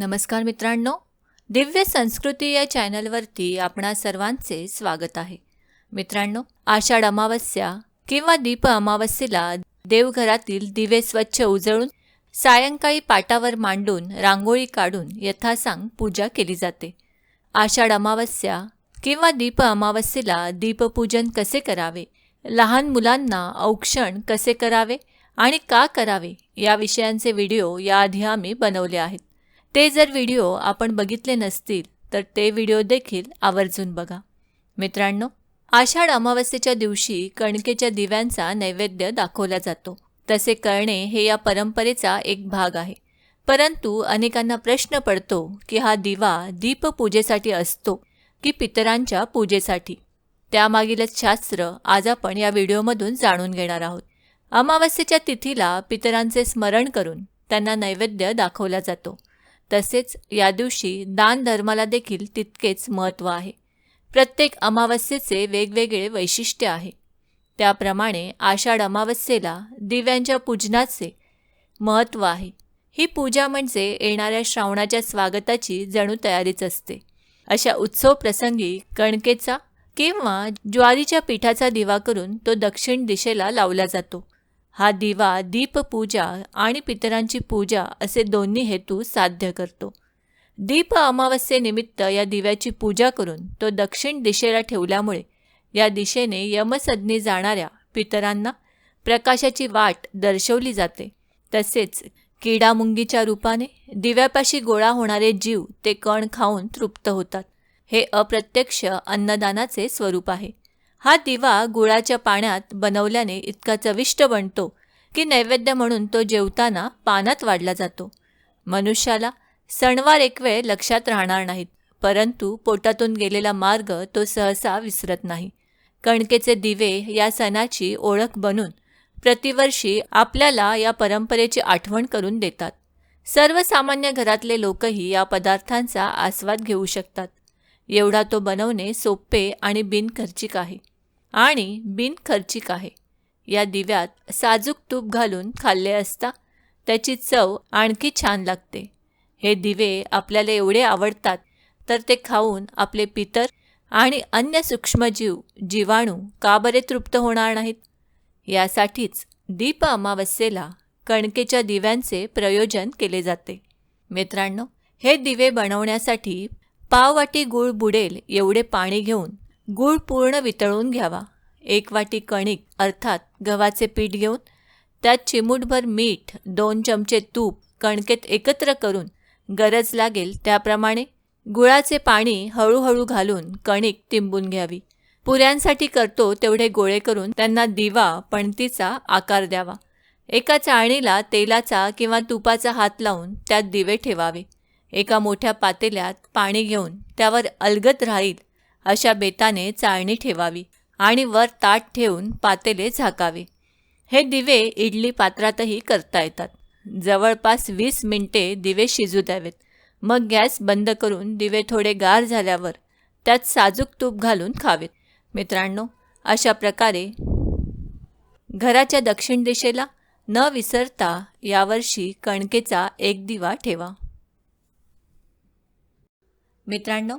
नमस्कार मित्रांनो दिव्य संस्कृती या चॅनलवरती आपणा सर्वांचे स्वागत आहे. मित्रांनो आषाढ अमावस्या किंवा दीप अमावस्येला देवघरातील दिवे स्वच्छ उजळून सायंकाळी पाटावर मांडून रांगोळी काढून यथासांग पूजा केली जाते. आषाढ अमावस्या किंवा दीप अमावस्येला दीपपूजन कसे करावे? लहान मुलांना औक्षण कसे करावे आणि का करावे? या विषयांचे व्हिडिओ याआधी आम्ही बनवले आहेत. ते जर व्हिडिओ आपण बघितले नसतील तर ते व्हिडिओ देखील आवर्जून बघा. मित्रांनो आषाढ अमावस्येच्या दिवशी कणकेच्या दिव्यांचा नैवेद्य दाखवला जातो. तसे करणे हे या परंपरेचा एक भाग आहे. परंतु अनेकांना प्रश्न पडतो की हा दिवा दीपपूजेसाठी असतो की पितरांच्या पूजेसाठी? त्यामागीलच शास्त्र आज आपण या व्हिडिओमधून जाणून घेणार आहोत. अमावस्येच्या तिथीला पितरांचे स्मरण करून त्यांना नैवेद्य दाखवला जातो. तसेच या दिवशी दान धर्माला देखील तितकेच महत्त्व आहे. प्रत्येक अमावस्येचे वेगवेगळे वैशिष्ट्य आहे. त्याप्रमाणे आषाढ अमावस्येला दिव्यांच्या पूजनाचे महत्त्व आहे. ही पूजा म्हणजे येणाऱ्या श्रावणाच्या स्वागताची जणू तयारीच असते. अशा उत्सव प्रसंगी कणकेचा किंवा ज्वारीच्या पिठाचा दिवा करून तो दक्षिण दिशेला लावला जातो. हा दिवा दीपपूजा आणि पितरांची पूजा असे दोन्ही हेतू साध्य करतो. दीप अमावस्येनिमित्त या दिव्याची पूजा करून तो दक्षिण दिशेला ठेवल्यामुळे या दिशेने यमसदनी जाणाऱ्या पितरांना प्रकाशाची वाट दर्शवली जाते. तसेच किडामुंगीच्या रूपाने दिव्यापाशी गोळा होणारे जीव ते कण खाऊन तृप्त होतात. हे अप्रत्यक्ष अन्नदानाचे स्वरूप आहे. हा दिवा गुळाच्या पाण्यात बनवल्याने इतका चविष्ट बनतो की नैवेद्य म्हणून तो जेवताना पानात वाढला जातो. मनुष्याला सणवार एक वेळ लक्षात राहणार नाहीत परंतु पोटातून गेलेला मार्ग तो सहसा विसरत नाही. कणकेचे दिवे या सणाची ओळख बनून प्रतिवर्षी आपल्याला या परंपरेची आठवण करून देतात. सर्वसामान्य घरातले लोकही या पदार्थांचा आस्वाद घेऊ शकतात. एवढा तो बनवणे सोपे आणि बिनखर्चिक आहे. आणि बिनखर्चिक आहे. या दिव्यात साजूक तूप घालून खाल्ले असता त्याची चव आणखी छान लागते. हे दिवे आपल्याला एवढे आवडतात तर ते खाऊन आपले पितर आणि अन्य सूक्ष्मजीव जीवाणू का बरे तृप्त होणार नाहीत? यासाठीच दीप अमावस्येला कणकेच्या दिव्यांचे प्रयोजन केले जाते. मित्रांनो हे दिवे बनवण्यासाठी पाववाटी गूळ बुडेल एवढे पाणी घेऊन गूळ पूर्ण वितळून घ्यावा. एक वाटी कणिक अर्थात गव्हाचे पीठ घेऊन त्यात चिमूटभर मीठ दोन चमचे तूप कणकेत एकत्र करून गरज लागेल त्याप्रमाणे गुळाचे पाणी हळूहळू घालून कणिक तिंबून घ्यावी. पुऱ्यांसाठी करतो तेवढे गोळे करून त्यांना दिवा पणतीचा आकार द्यावा. एका चाळणीला तेलाचा किंवा तुपाचा हात लावून त्यात दिवे ठेवावे. एका मोठ्या पातेल्यात पाणी घेऊन त्यावर अलगत राहील अशा बेताने चाळणी ठेवावी आणि वर ताट ठेवून पातेले झाकावे. हे दिवे इडली पात्रातही करता येतात. जवळपास वीस मिनिटे दिवे शिजू द्यावेत. मग गॅस बंद करून दिवे थोडे गार झाल्यावर त्यात साजूक तूप घालून खावेत. मित्रांनो अशा प्रकारे घराच्या दक्षिण दिशेला न विसरता यावर्षी कणकेचा एक दिवा ठेवा. मित्रांनो